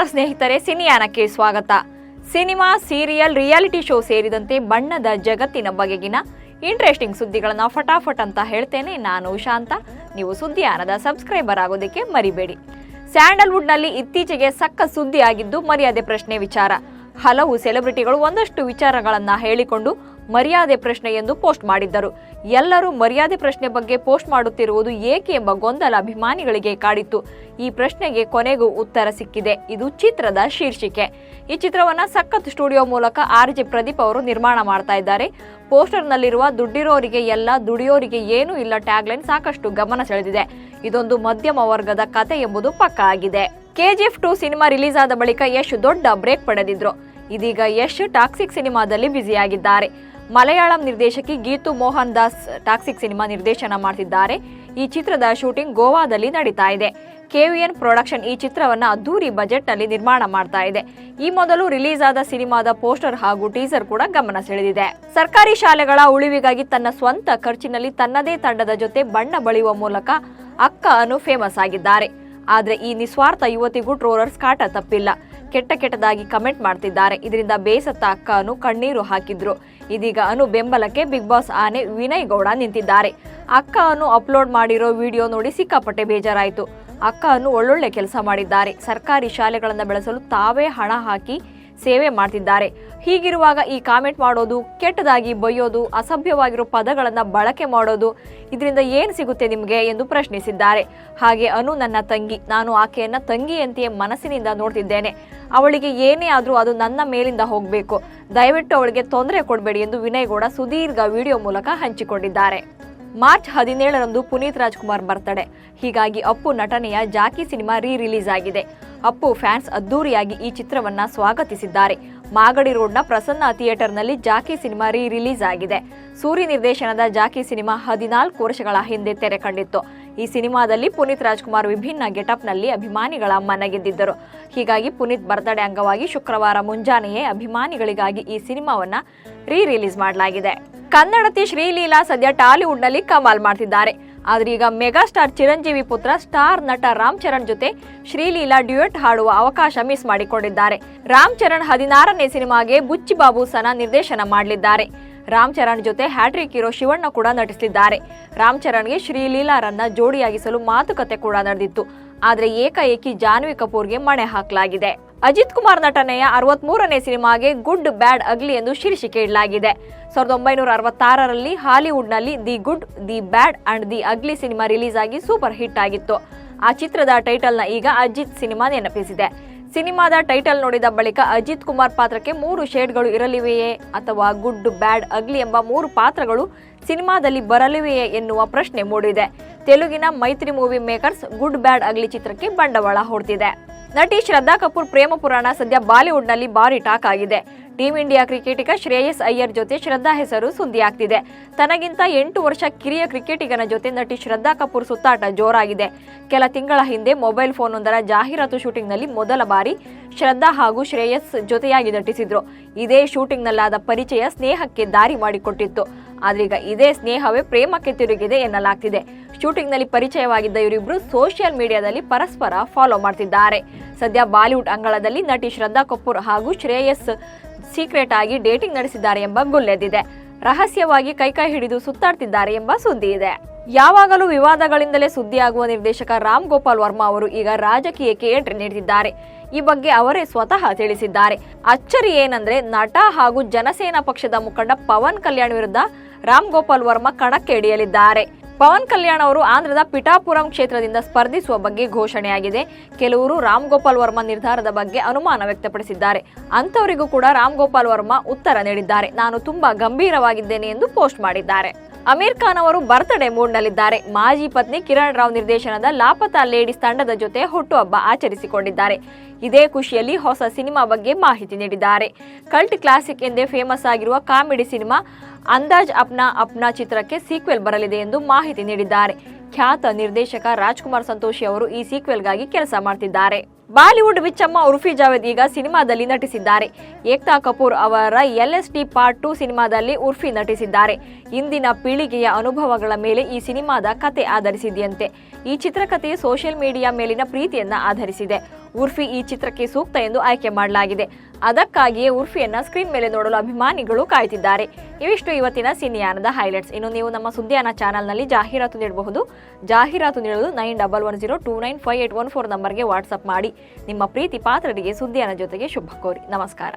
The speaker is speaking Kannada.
ನಮಸ್ಕಾರ ಸ್ನೇಹಿತರೆ ಸಿನಿಯಾನಕ್ಕೆ ಸ್ವಾಗತ. ಸಿನಿಮಾ, ಸೀರಿಯಲ್, ರಿಯಾಲಿಟಿ ಶೋ ಸೇರಿದಂತೆ ಬಣ್ಣದ ಜಗತ್ತಿನ ಬಗೆಗಿನ ಇಂಟ್ರೆಸ್ಟಿಂಗ್ ಸುದ್ದಿಗಳನ್ನು ಫಟಾಫಟ್ ಅಂತ ಹೇಳ್ತೇನೆ. ನಾನು ಶಾಂತ. ನೀವು ಸುದ್ದಿಯಾನದ ಸಬ್ಸ್ಕ್ರೈಬರ್ ಆಗೋದಕ್ಕೆ ಮರಿಬೇಡಿ. ಸ್ಯಾಂಡಲ್ವುಡ್ನಲ್ಲಿ ಇತ್ತೀಚೆಗೆ ಸಕ್ಕ ಸುದ್ದಿ ಆಗಿದ್ದು ಮರ್ಯಾದೆ ಪ್ರಶ್ನೆ ವಿಚಾರ. ಹಲವು ಸೆಲೆಬ್ರಿಟಿಗಳು ಒಂದಷ್ಟು ವಿಚಾರಗಳನ್ನು ಹೇಳಿಕೊಂಡು ಮರ್ಯಾದೆ ಪ್ರಶ್ನೆ ಎಂದು ಪೋಸ್ಟ್ ಮಾಡಿದ್ದರು. ಎಲ್ಲರೂ ಮರ್ಯಾದೆ ಪ್ರಶ್ನೆ ಬಗ್ಗೆ ಪೋಸ್ಟ್ ಮಾಡುತ್ತಿರುವುದು ಏಕೆ ಎಂಬ ಗೊಂದಲ ಅಭಿಮಾನಿಗಳಿಗೆ ಕಾಡಿತ್ತು. ಈ ಪ್ರಶ್ನೆಗೆ ಕೊನೆಗೂ ಉತ್ತರ ಸಿಕ್ಕಿದೆ. ಇದು ಚಿತ್ರದ ಶೀರ್ಷಿಕೆ. ಈ ಚಿತ್ರವನ್ನ ಸಖತ್ ಸ್ಟುಡಿಯೋ ಮೂಲಕ ಆರ್ ಜೆ ಪ್ರದೀಪ್ ಅವರು ನಿರ್ಮಾಣ ಮಾಡ್ತಾ ಇದ್ದಾರೆ. ಪೋಸ್ಟರ್ನಲ್ಲಿರುವ ದುಡ್ಡಿರೋರಿಗೆ ಎಲ್ಲ, ದುಡಿಯೋರಿಗೆ ಏನೂ ಇಲ್ಲ ಟ್ಯಾಗ್ಲೈನ್ ಸಾಕಷ್ಟು ಗಮನ ಸೆಳೆದಿದೆ. ಇದೊಂದು ಮಧ್ಯಮ ವರ್ಗದ ಕತೆ ಎಂಬುದು ಪಕ್ಕ ಆಗಿದೆ. ಕೆಜಿಎಫ್ ಟು ಸಿನಿಮಾ ರಿಲೀಸ್ ಆದ ಬಳಿಕ ಯಶ್ ದೊಡ್ಡ ಬ್ರೇಕ್ ಪಡೆದಿದ್ರು. ಇದೀಗ ಯಶ್ ಟಾಕ್ಸಿಕ್ ಸಿನಿಮಾದಲ್ಲಿ ಬ್ಯುಸಿಯಾಗಿದ್ದಾರೆ. ಮಲಯಾಳಂ ನಿರ್ದೇಶಕಿ ಗೀತು ಮೋಹನ್ ದಾಸ್ ಟಾಕ್ಸಿಕ್ ಸಿನಿಮಾ ನಿರ್ದೇಶನ ಮಾಡ್ತಿದ್ದಾರೆ. ಈ ಚಿತ್ರದ ಶೂಟಿಂಗ್ ಗೋವಾದಲ್ಲಿ ನಡೀತಾ ಇದೆ. ಕೆವಿಎನ್ ಪ್ರೊಡಕ್ಷನ್ ಈ ಚಿತ್ರವನ್ನು ಅದ್ದೂರಿ ಬಜೆಟ್ನಲ್ಲಿ ನಿರ್ಮಾಣ ಮಾಡ್ತಾ ಇದೆ. ಈ ಮೊದಲು ರಿಲೀಸ್ ಆದ ಸಿನಿಮಾದ ಪೋಸ್ಟರ್ ಹಾಗೂ ಟೀಸರ್ ಕೂಡ ಗಮನ ಸೆಳೆದಿದೆ. ಸರ್ಕಾರಿ ಶಾಲೆಗಳ ಉಳಿವಿಗಾಗಿ ತನ್ನ ಸ್ವಂತ ಖರ್ಚಿನಲ್ಲಿ ತನ್ನದೇ ತಂಡದ ಜೊತೆ ಬಣ್ಣ ಬಳಿಯುವ ಮೂಲಕ ಅಕ್ಕ ಅನು ಫೇಮಸ್ ಆಗಿದ್ದಾರೆ. ಆದರೆ ಈ ನಿಸ್ವಾರ್ಥ ಯುವತಿಗೂ ಟ್ರೋಲರ್ಸ್ ಕಾಟ ತಪ್ಪಿಲ್ಲ. ಕೆಟ್ಟ ಕೆಟ್ಟದಾಗಿ ಕಮೆಂಟ್ ಮಾಡ್ತಿದ್ದಾರೆ. ಇದರಿಂದ ಬೇಸತ್ತ ಅಕ್ಕ ಅನು ಕಣ್ಣೀರು ಹಾಕಿದ್ರು. ಇದೀಗ ಅನು ಬೆಂಬಲಕ್ಕೆ ಬಿಗ್ ಬಾಸ್ ಆನೆ ವಿನಯ್ ಗೌಡ ನಿಂತಿದ್ದಾರೆ. ಅಕ್ಕ ಅನು ಅಪ್ಲೋಡ್ ಮಾಡಿರೋ ವಿಡಿಯೋ ನೋಡಿ ಸಿಕ್ಕಾಪಟ್ಟೆ ಬೇಜಾರಾಯಿತು. ಅಕ್ಕ ಅನು ಒಳ್ಳೊಳ್ಳೆ ಕೆಲಸ ಮಾಡಿದ್ದಾರೆ. ಸರ್ಕಾರಿ ಶಾಲೆಗಳನ್ನು ಬೆಳೆಸಲು ತಾವೇ ಹಣ ಹಾಕಿ ಸೇವೆ ಮಾಡ್ತಿದ್ದಾರೆ. ಹೀಗಿರುವಾಗ ಈ ಕಾಮೆಂಟ್ ಮಾಡೋದು ಕೆಟ್ಟದಾಗಿ ಬೈಯೋದು ಅಸಭ್ಯವಾಗಿರೋ ಪದಗಳನ್ನು ಬಳಕೆ ಮಾಡೋದು ಇದರಿಂದ ಏನು ಸಿಗುತ್ತೆ ನಿಮಗೆ ಎಂದು ಪ್ರಶ್ನಿಸಿದ್ದಾರೆ. ಹಾಗೆ ಅನು ನನ್ನ ತಂಗಿ, ನಾನು ಆಕೆಯನ್ನ ತಂಗಿಯಂತೆಯೇ ಮನಸ್ಸಿನಿಂದ ನೋಡ್ತಿದ್ದೇನೆ. ಅವಳಿಗೆ ಏನೇ ಆದರೂ ಅದು ನನ್ನ ಮೇಲಿಂದ ಹೋಗಬೇಕು. ದಯವಿಟ್ಟು ಅವಳಿಗೆ ತೊಂದರೆ ಕೊಡಬೇಡಿ ಎಂದು ವಿನಯ್ ಗೌಡ ಸುದೀರ್ಘ ವಿಡಿಯೋ ಮೂಲಕ ಹಂಚಿಕೊಂಡಿದ್ದಾರೆ. ಮಾರ್ಚ್ ಹದಿನೇಳರಂದು ಪುನೀತ್ ರಾಜ್ಕುಮಾರ್ ಬರ್ತಡೆ. ಹೀಗಾಗಿ ಅಪ್ಪು ನಟನೆಯ ಜಾಕಿ ಸಿನಿಮಾ ರೀ ರಿಲೀಸ್ ಆಗಿದೆ ಅಪ್ಪು ಫ್ಯಾನ್ಸ್ ಅದ್ದೂರಿಯಾಗಿ ಈ ಚಿತ್ರವನ್ನ ಸ್ವಾಗತಿಸಿದ್ದಾರೆ. ಮಾಗಡಿ ರೋಡ್ನ ಪ್ರಸನ್ನ ಥಿಯೇಟರ್ನಲ್ಲಿ ಜಾಕಿ ಸಿನಿಮಾ ರೀ ರಿಲೀಸ್ ಆಗಿದೆ ಸೂರಿ ನಿರ್ದೇಶನದ ಜಾಕಿ ಸಿನಿಮಾ ಹದಿನಾಲ್ಕು ವರ್ಷಗಳ ಹಿಂದೆ ತೆರೆ ಕಂಡಿತ್ತು. ಈ ಸಿನಿಮಾದಲ್ಲಿ ಪುನೀತ್ ರಾಜ್ಕುಮಾರ್ ವಿಭಿನ್ನ ಗೆಟಪ್ನಲ್ಲಿ ಅಭಿಮಾನಿಗಳ ಮನ ಗೆದ್ದಿದ್ದರು. ಹೀಗಾಗಿ ಪುನೀತ್ ಬರ್ತ್ಡೇ ಅಂಗವಾಗಿ ಶುಕ್ರವಾರ ಮುಂಜಾನೆಯೇ ಅಭಿಮಾನಿಗಳಿಗಾಗಿ ಈ ಸಿನಿಮಾವನ್ನ ರೀ ರಿಲೀಸ್ ಮಾಡಲಾಗಿದೆ. ಕನ್ನಡತಿ ಶ್ರೀಲೀಲಾ ಸದ್ಯ ಟಾಲಿವುಡ್ನಲ್ಲಿ ಕಮಾಲ್ ಮಾಡ್ತಿದ್ದಾರೆ. ಆದ್ರೆ ಈಗ ಮೆಗಾ ಸ್ಟಾರ್ ಚಿರಂಜೀವಿ ಪುತ್ರ ಸ್ಟಾರ್ ನಟ ರಾಮ್ ಚರಣ್ ಜೊತೆ ಶ್ರೀಲೀಲಾ ಡ್ಯೂಯೆಟ್ ಹಾಡುವ ಅವಕಾಶ ಮಿಸ್ ಮಾಡಿಕೊಂಡಿದ್ದಾರೆ. ರಾಮ್ ಚರಣ್ ಹದಿನಾರನೇ ಸಿನಿಮಾಗೆ ಬುಚ್ಚಿ ಬಾಬು ಸನ ನಿರ್ದೇಶನ ಮಾಡಲಿದ್ದಾರೆ. ರಾಮ್ ಚರಣ್ ಜೊತೆ ಹ್ಯಾಟ್ರಿಕ್ ಹೀರೋ ಶಿವಣ್ಣ ಕೂಡ ನಟಿಸಲಿದ್ದಾರೆ. ರಾಮ್ ಚರಣ್ಗೆ ಶ್ರೀಲೀಲಾರನ್ನ ಜೋಡಿಯಾಗಿಸಲು ಮಾತುಕತೆ ಕೂಡ ನಡೆದಿತ್ತು. ಆದ್ರೆ ಏಕಾಏಕಿ ಜಾನ್ವಿ ಕಪೂರ್ಗೆ ಮಣೆ ಹಾಕಲಾಗಿದೆ. ಅಜಿತ್ ಕುಮಾರ್ ನಟನೆಯ ಅರವತ್ಮೂರನೇ ಸಿನಿಮಾಗೆ ಗುಡ್, ಬ್ಯಾಡ್, ಅಗ್ಲಿ ಎಂದು ಶೀರ್ಷಿಕೆ ಇಡಲಾಗಿದೆ. ಸಾವಿರದ ಒಂಬೈನೂರ ಅರವತ್ತಾರರಲ್ಲಿ ಹಾಲಿವುಡ್ನಲ್ಲಿ the good, the bad and the ugly cinema release ಆಗಿ ಸೂಪರ್ ಹಿಟ್ ಆಗಿತ್ತು. ಆ ಚಿತ್ರದ ಟೈಟಲ್ನ ಈಗ ಅಜಿತ್ ಸಿನಿಮಾ ನೆನಪಿಸಿದೆ. ಸಿನಿಮಾದ ಟೈಟಲ್ ನೋಡಿದ ಬಳಿಕ ಅಜಿತ್ ಕುಮಾರ್ ಪಾತ್ರಕ್ಕೆ ಮೂರು ಶೇಡ್ಗಳು ಇರಲಿವೆಯೇ ಅಥವಾ ಗುಡ್, ಬ್ಯಾಡ್, ಅಗ್ಲಿ ಎಂಬ ಮೂರು ಪಾತ್ರಗಳು ಸಿನಿಮಾದಲ್ಲಿ ಬರಲಿವೆಯೇ ಎನ್ನುವ ಪ್ರಶ್ನೆ ಮೂಡಿದೆ. ತೆಲುಗಿನ Mythri movie makers good bad ugly ಚಿತ್ರಕ್ಕೆ ಬಂಡವಾಳ ಹೂಡ್ತಿದೆ. ನಟಿ ಶ್ರದ್ಧಾ ಕಪೂರ್ ಪ್ರೇಮ ಪುರಾಣ ಸದ್ಯ ಬಾಲಿವುಡ್ನಲ್ಲಿ ಭಾರಿ ಟಾಕ್ ಆಗಿದೆ. ಟೀಂ ಇಂಡಿಯಾ ಕ್ರಿಕೆಟಿಗ ಶ್ರೇಯಸ್ ಅಯ್ಯರ್ ಜೊತೆ ಶ್ರದ್ಧಾ ಹೆಸರು ಸುದ್ದಿಯಾಗ್ತಿದೆ. ತನಗಿಂತ ಎಂಟು ವರ್ಷ ಕಿರಿಯ ಕ್ರಿಕೆಟಿಗನ ಜೊತೆ ನಟಿ ಶ್ರದ್ಧಾ ಕಪೂರ್ ಸುತ್ತಾಟ ಜೋರಾಗಿದೆ. ಕೆಲ ತಿಂಗಳ ಹಿಂದೆ ಮೊಬೈಲ್ ಫೋನೊಂದರ ಜಾಹೀರಾತು ಶೂಟಿಂಗ್ನಲ್ಲಿ ಮೊದಲ ಬಾರಿ ಶ್ರದ್ಧಾ ಹಾಗೂ ಶ್ರೇಯಸ್ ಜೊತೆಯಾಗಿ ನಟಿಸಿದ್ರು. ಇದೇ ಶೂಟಿಂಗ್ನಲ್ಲಾದ ಪರಿಚಯ ಸ್ನೇಹಕ್ಕೆ ದಾರಿ ಮಾಡಿಕೊಟ್ಟಿತ್ತು. ಆದ್ರೀಗ ಇದೇ ಸ್ನೇಹವೇ ಪ್ರೇಮಕ್ಕೆ ತಿರುಗಿದೆ ಎನ್ನಲಾಗ್ತಿದೆ. ಶೂಟಿಂಗ್ನಲ್ಲಿ ಪರಿಚಯವಾಗಿದ್ದ ಇವರಿಬ್ರು ಸೋಷಿಯಲ್ ಮೀಡಿಯಾದಲ್ಲಿ ಪರಸ್ಪರ ಫಾಲೋ ಮಾಡ್ತಿದ್ದಾರೆ. ಸದ್ಯ ಬಾಲಿವುಡ್ ಅಂಗಳದಲ್ಲಿ ನಟಿ ಶ್ರದ್ಧಾ ಕಪೂರ್ ಹಾಗೂ ಶ್ರೇಯಸ್ ಸೀಕ್ರೆಟ್ ಆಗಿ ಡೇಟಿಂಗ್ ನಡೆಸಿದ್ದಾರೆ ಎಂಬ ಗುಲ್ಲೆದ್ದಿದೆ. ರಹಸ್ಯವಾಗಿ ಕೈಕೈ ಹಿಡಿದು ಸುತ್ತಾಡ್ತಿದ್ದಾರೆ ಎಂಬ ಸುದ್ದಿ ಇದೆ ಯಾವಾಗಲೂ ವಿವಾದಗಳಿಂದಲೇ ಸುದ್ದಿಯಾಗುವ ನಿರ್ದೇಶಕ ರಾಮ್ ಗೋಪಾಲ್ ವರ್ಮಾ ಅವರು ಈಗ ರಾಜಕೀಯಕ್ಕೆ ಎಂಟ್ರಿ ನೀಡಿದ್ದಾರೆ ಈ ಬಗ್ಗೆ ಅವರೇ ಸ್ವತಃ ತಿಳಿಸಿದ್ದಾರೆ. ಅಚ್ಚರಿ ಏನಂದ್ರೆ ನಟ ಹಾಗೂ ಜನಸೇನಾ ಪಕ್ಷದ ಮುಖಂಡ ಪವನ್ ಕಲ್ಯಾಣ್ ವಿರುದ್ಧ ರಾಮ್ ಗೋಪಾಲ್ ವರ್ಮಾ ಕಣಕ್ಕೆ ಇಳಿಯಲಿದ್ದಾರೆ ಪವನ್ ಕಲ್ಯಾಣ್ ಅವರು ಆಂಧ್ರದ ಪಿಠಾಪುರಂ ಕ್ಷೇತ್ರದಿಂದ ಸ್ಪರ್ಧಿಸುವ ಬಗ್ಗೆ ಘೋಷಣೆಯಾಗಿದೆ. ಕೆಲವರು ರಾಮ್ ಗೋಪಾಲ್ ವರ್ಮಾ ನಿರ್ಧಾರದ ಬಗ್ಗೆ ಅನುಮಾನ ವ್ಯಕ್ತಪಡಿಸಿದ್ದಾರೆ. ಅಂಥವರಿಗೂ ಕೂಡ ರಾಮ್ ಗೋಪಾಲ್ ವರ್ಮಾ ಉತ್ತರ ನೀಡಿದ್ದಾರೆ. ನಾನು ತುಂಬಾ ಗಂಭೀರವಾಗಿದ್ದೇನೆ ಎಂದು ಪೋಸ್ಟ್ ಮಾಡಿದ್ದಾರೆ. ಅಮೀರ್ ಖಾನ್ ಅವರು ಬರ್ತ್ಡೇ ಮೂಡ್ನಲ್ಲಿದ್ದಾರೆ. ಮಾಜಿ ಪತ್ನಿ ಕಿರಣ್ ರಾವ್ ನಿರ್ದೇಶನದ ಲಾಪತಾ ಲೇಡೀಸ್ ತಂಡದ ಜೊತೆ ಹುಟ್ಟುಹಬ್ಬ ಆಚರಿಸಿಕೊಂಡಿದ್ದಾರೆ. ಇದೇ ಖುಷಿಯಲ್ಲಿ ಹೊಸ ಸಿನಿಮಾ ಬಗ್ಗೆ ಮಾಹಿತಿ ನೀಡಿದ್ದಾರೆ. ಕಲ್ಟ್ ಕ್ಲಾಸಿಕ್ ಎಂದೇ ಫೇಮಸ್ ಆಗಿರುವ ಕಾಮಿಡಿ ಸಿನಿಮಾ ಅಂದಾಜ್ ಅಪ್ನಾ ಅಪ್ನಾ ಚಿತ್ರಕ್ಕೆ ಸೀಕ್ವೆಲ್ ಬರಲಿದೆ ಎಂದು ಮಾಹಿತಿ ನೀಡಿದ್ದಾರೆ. ಖ್ಯಾತ ನಿರ್ದೇಶಕ ರಾಜ್ಕುಮಾರ್ ಸಂತೋಷಿ ಅವರು ಈ ಸೀಕ್ವೆಲ್ಗಾಗಿ ಕೆಲಸ ಮಾಡ್ತಿದ್ದಾರೆ. ಬಾಲಿವುಡ್ ಬಿಚ್ಚಮ್ಮ ಉರ್ಫಿ ಜಾವೇದ್ ಈಗ ಸಿನಿಮಾದಲ್ಲಿ ನಟಿಸಿದ್ದಾರೆ. ಏಕ್ತಾ ಕಪೂರ್ ಅವರ L S D part two ಸಿನಿಮಾದಲ್ಲಿ ಉರ್ಫಿ ನಟಿಸಿದ್ದಾರೆ. ಇಂದಿನ ಪೀಳಿಗೆಯ ಅನುಭವಗಳ ಮೇಲೆ ಈ ಸಿನಿಮಾದ ಕತೆ ಆಧರಿಸಿದೆಯಂತೆ. ಈ ಚಿತ್ರಕಥೆ ಸೋಷಿಯಲ್ ಮೀಡಿಯಾ ಮೇಲಿನ ಪ್ರೀತಿಯನ್ನ ಆಧರಿಸಿದೆ. ಉರ್ಫಿ ಈ ಚಿತ್ರಕ್ಕೆ ಸೂಕ್ತ ಎಂದು ಆಯ್ಕೆ ಮಾಡಲಾಗಿದೆ. ಅದಕ್ಕಾಗಿಯೇ ಉರ್ಫಿಯನ್ನ ಸ್ಕ್ರೀನ್ ಮೇಲೆ ನೋಡಲು ಅಭಿಮಾನಿಗಳು ಕಾಯ್ತಿದ್ದಾರೆ. ಇವಿಷ್ಟು ಇವತ್ತಿನ ಸಿನಿಯಾನದ ಹೈಲೈಟ್ಸ್. ಇನ್ನು ನೀವು ನಮ್ಮ ಸುದ್ದಿಯಾನ ಚಾನಲ್ನಲ್ಲಿ ಜಾಹೀರಾತು ನೀಡಬಹುದು. ಜಾಹೀರಾತು ನೀಡಲು nine double one zero two nine five eight one four ನಂಬರ್ಗೆ ವಾಟ್ಸಪ್ ಮಾಡಿ. ನಿಮ್ಮ ಪ್ರೀತಿ ಪಾತ್ರರಿಗೆ ಸುದ್ದಿಯಾನ ಜೊತೆಗೆ ಶುಭ ಕೋರಿ. ನಮಸ್ಕಾರ.